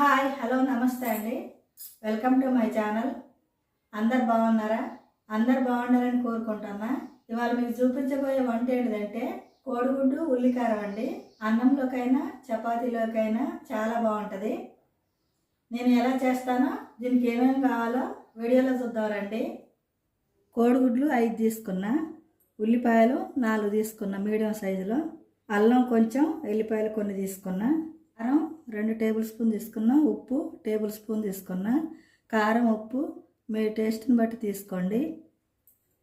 Hi hello నమస్తే అండి. Welcome to my channel. అందరు బాగున్నారా? అందరు బాగున్నారని కోరుకుంటున్నా. ఇవాళ మీకు చూపించబోయే వంట ఏంటిదంటే కోడిగుడ్డు ఉల్లికారం అండి. అన్నంలోకైనా చపాతీలోకైనా చాలా బాగుంటుంది. నేను ఎలా చేస్తానో దీనికి ఏమేమి కావాలో వీడియోలో చూద్దాం రండి. కోడిగుడ్లు ఐదు తీసుకున్నా. ఉల్లిపాయలు నాలుగు తీసుకున్నా మీడియం సైజులో. అల్లం కొంచెం ఎల్లిపాయలు కొన్ని తీసుకున్నా. కారం రెండు టేబుల్ స్పూన్ తీసుకున్నా ఉప్పు టేబుల్ స్పూన్ తీసుకున్నా కారం ఉప్పు మీ టేస్ట్ని బట్టి తీసుకోండి.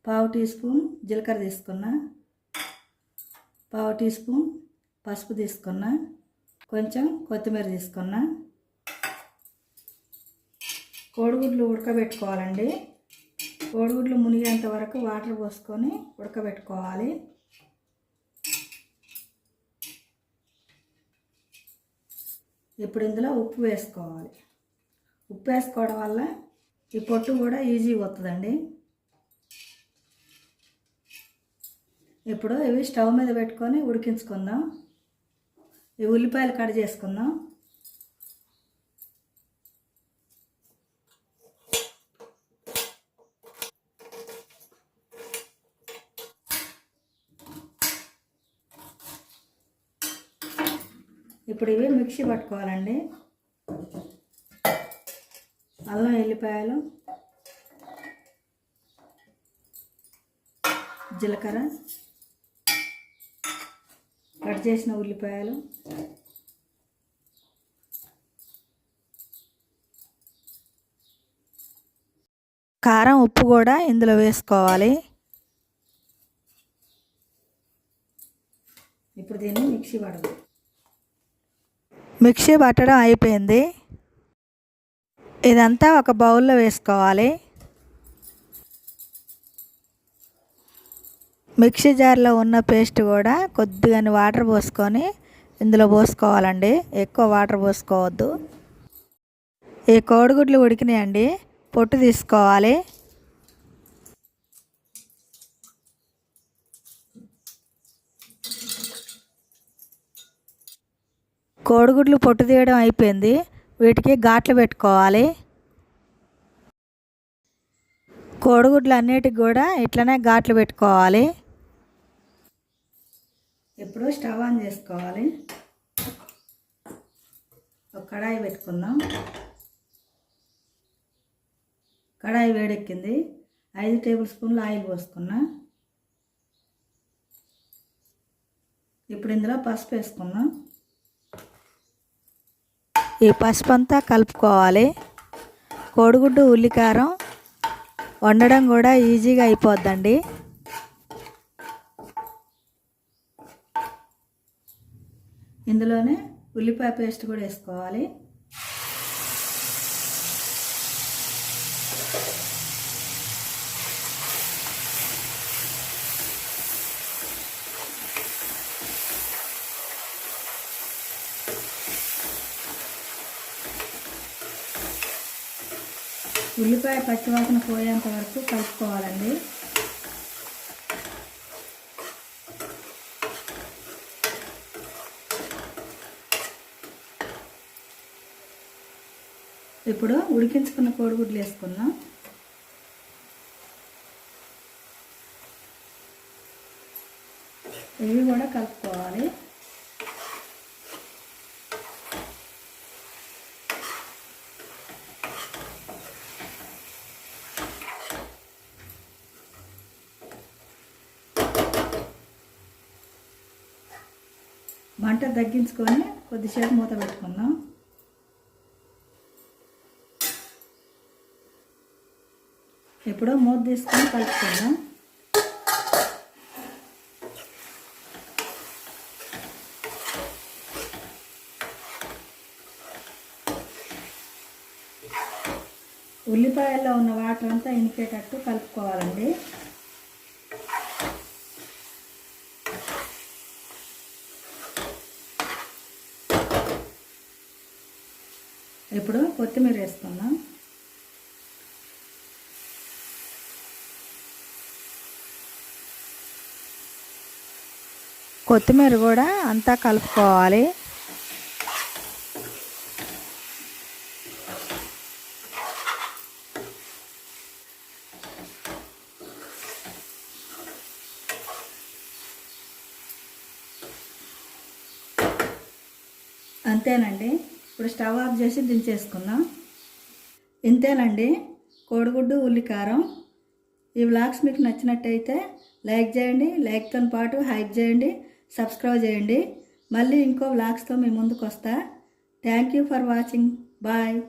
పావు టీ స్పూన్ జీలకర్ర తీసుకున్నా పావు టీ స్పూన్ పసుపు తీసుకున్నా కొంచెం కొత్తిమీర తీసుకున్నా. కోడిగుడ్లు ఉడకబెట్టుకోవాలండి. కోడిగుడ్లు మునిగేంత వరకు వాటర్ పోసుకొని ఉడకబెట్టుకోవాలి. ఇప్పుడు ఇందులో ఉప్పు వేసుకోవాలి. ఉప్పు వేసుకోవడం వల్ల ఈ పొట్టు కూడా ఈజీ వస్తుందండి. ఇప్పుడు ఇవి స్టవ్ మీద పెట్టుకొని ఉడికించుకుందాం. ఈ ఉల్లిపాయలు కట్ చేసుకుందాం. ఇప్పుడు ఇవి మిక్సీ పట్టుకోవాలండి. అల్లం ఎల్లిపాయలు జీలకర్ర కట్ చేసిన ఉల్లిపాయలు కారం ఉప్పు కూడా ఇందులో వేసుకోవాలి. ఇప్పుడు దీన్ని మిక్సీ పడదు మిక్సీ పట్టడం అయిపోయింది. ఇదంతా ఒక బౌల్లో వేసుకోవాలి. మిక్సీ జార్లో ఉన్న పేస్ట్ కూడా కొద్దిగా వాటర్ పోసుకొని ఇందులో పోసుకోవాలండి. ఎక్కువ వాటర్ పోసుకోవద్దు. ఈ కోడిగుడ్లు ఉడికినాయండి. పొట్టు తీసుకోవాలి. కోడిగుడ్లు పొట్టు తీయడం అయిపోయింది. వీటికి ఘాట్లు పెట్టుకోవాలి. కోడిగుడ్లు అన్నిటికి కూడా ఇట్లనే ఘాట్లు పెట్టుకోవాలి. ఇప్పుడు స్టవ్ ఆన్ చేసుకోవాలి. ఒక కడాయి పెట్టుకుందాం. కడాయి వేడెక్కింది. ఐదు టేబుల్ స్పూన్లు ఆయిల్ పోసుకున్నా. ఇప్పుడు ఇందులో పసుపు వేసుకుందాం. ఈ పసుపు అంతా కలుపుకోవాలి. కోడిగుడ్డు ఉల్లికారం వండడం కూడా ఈజీగా అయిపోద్దండి. ఇందులోనే ఉల్లిపాయ పేస్ట్ కూడా వేసుకోవాలి. ఉల్లిపాయ పచ్చివాసన పోయేంత వరకు కలుపుకోవాలండి. ఇప్పుడు ఉడికించుకున్న కోడిగుడ్లు వేసుకుందాం. ఇవి కూడా కలుపుకోవాలి. మంట తగ్గించుకొని కొద్దిసేపు మూత పెట్టుకుందాం. ఇప్పుడు మూత తీసుకొని కలుపుకుందాం. ఉల్లిపాయల్లో ఉన్న వాటర్ అంతా ఇనికేటట్టు కలుపుకోవాలండి. ఇప్పుడు కొత్తిమీర వేసుకుందాం. కొత్తిమీర కూడా అంతా కలుపుకోవాలి. అంతేనండి. ఇప్పుడు స్టవ్ ఆఫ్ చేసి దించేసుకుందాం. ఇంతేనండి. కోడిగుడ్డు ఉల్లికారం. ఈ వ్లాగ్స్ మీకు నచ్చినట్టయితే లైక్ చేయండి లైక్తో పాటు హైప్ చేయండి సబ్స్క్రైబ్ చేయండి. మళ్ళీ ఇంకో వ్లాగ్స్తో మీ ముందుకు వస్తా thank you for watching. Bye.